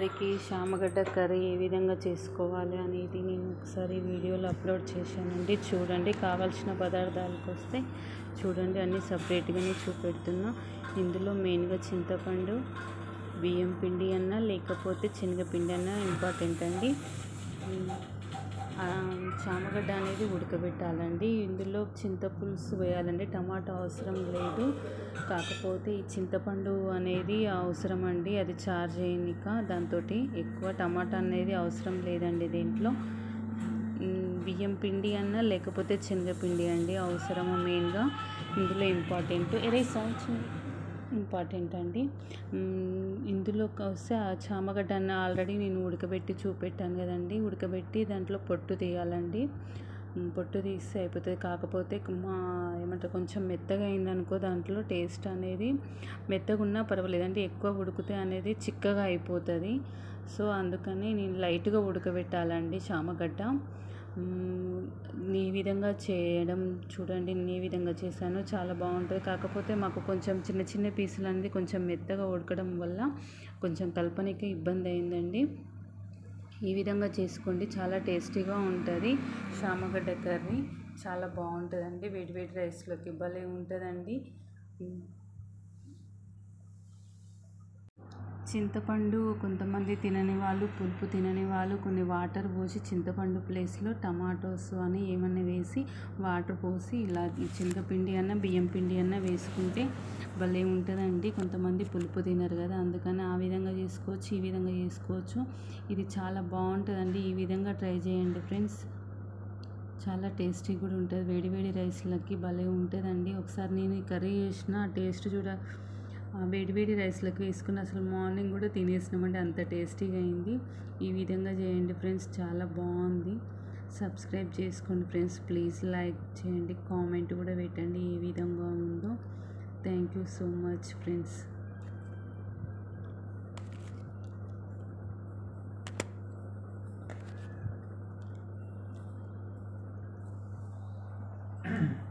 అందరికీ శామగడ్డ కర్రీ ఏ విధంగా చేసుకోవాలి అనేది నేను ఒకసారి వీడియోలో అప్లోడ్ చేశానండి. చూడండి కావాల్సిన పదార్థాలకు వస్తే చూడండి అన్నీ సపరేట్గానే చూపెడుతున్నా. ఇందులో మెయిన్గా చింతపండు బియ్యం పిండి అన్నా లేకపోతే శనగపిండి అన్నా ఇంపార్టెంట్ అండి. చామగడ్డ అనేది ఉడకబెట్టాలండి. ఇందులో చింతపులుసు వేయాలండి. టమాటా అవసరం లేదు. కాకపోతే ఈ చింతపండు అనేది అవసరం అండి అది చారు చేయనిక దాంతో ఎక్కువ టమాటా అనేది అవసరం లేదండి దీంట్లో. బియ్యం పిండి అన్న లేకపోతే శనగపిండి అండి అవసరము మెయిన్గా. ఇందులో ఇంపార్టెంట్. ఎరే సంవత్సరం ఇంపార్టెంట్ అండి. ఇందులోకి వస్తే ఆ చామగడ్డని ఆల్రెడీ నేను ఉడకబెట్టి చూపెట్టాను కదండి. ఉడకబెట్టి దాంట్లో పొట్టు తీయాలండి. పొట్టు తీస్తే అయిపోతుంది. కాకపోతే మా ఏమంటారు కొంచెం మెత్తగా అయిందనుకో దాంట్లో టేస్ట్ అనేది మెత్తగా ఉన్నా పర్వాలేదు అంటే ఎక్కువ ఉడికితే అనేది చిక్కగా అయిపోతుంది. సో అందుకని నేను లైట్గా ఉడకబెట్టాలండి చామగడ్డ. విధంగా చేయడం చూడండి నేను ఈ విధంగా చేశాను చాలా బాగుంటుంది. కాకపోతే మాకు కొంచెం చిన్న చిన్న పీసులు అనేది కొంచెం మెత్తగా ఉడకడం వల్ల కొంచెం కల్పనకి ఇబ్బంది అయిందండి. ఈ విధంగా చేసుకోండి చాలా టేస్టీగా ఉంటుంది. శామగడ్డ కర్రీ చాలా బాగుంటుందండి. వేడి వేడి రైస్లోకి భలే ఉంటుందండి. చింతపండు కొంతమంది తినని వాళ్ళు పులుపు తినని వాళ్ళు కొన్ని వాటర్ పోసి చింతపండు ప్లేస్లో టమాటోస్ అని ఏమన్నా వేసి వాటర్ పోసి ఇలా చింతపిండి అన్న బియ్యం పిండి అన్న వేసుకుంటే భలే ఉంటుందండి. కొంతమంది పులుపు తినరు కదా అందుకని ఆ విధంగా చేసుకోవచ్చు ఈ విధంగా చేసుకోవచ్చు. ఇది చాలా బాగుంటుందండి. ఈ విధంగా ట్రై చేయండి ఫ్రెండ్స్. చాలా టేస్టీ కూడా ఉంటుంది. వేడి వేడి రైస్లకి భలే ఉంటుందండి. ఒకసారి నేను ఈ కర్రీ చేసిన టేస్ట్ చూడ వేడివేడి రైస్లోకి వేసుకుని అసలు మార్నింగ్ కూడా తినేసినామంటే అంత టేస్టీగా అయింది. ఈ విధంగా చేయండి ఫ్రెండ్స్. చాలా బాగుంది. సబ్స్క్రైబ్ చేసుకోండి ఫ్రెండ్స్. ప్లీజ్ లైక్ చేయండి. కామెంట్ కూడా పెట్టండి ఏ విధంగా ఉందో. Thank you so much friends. mm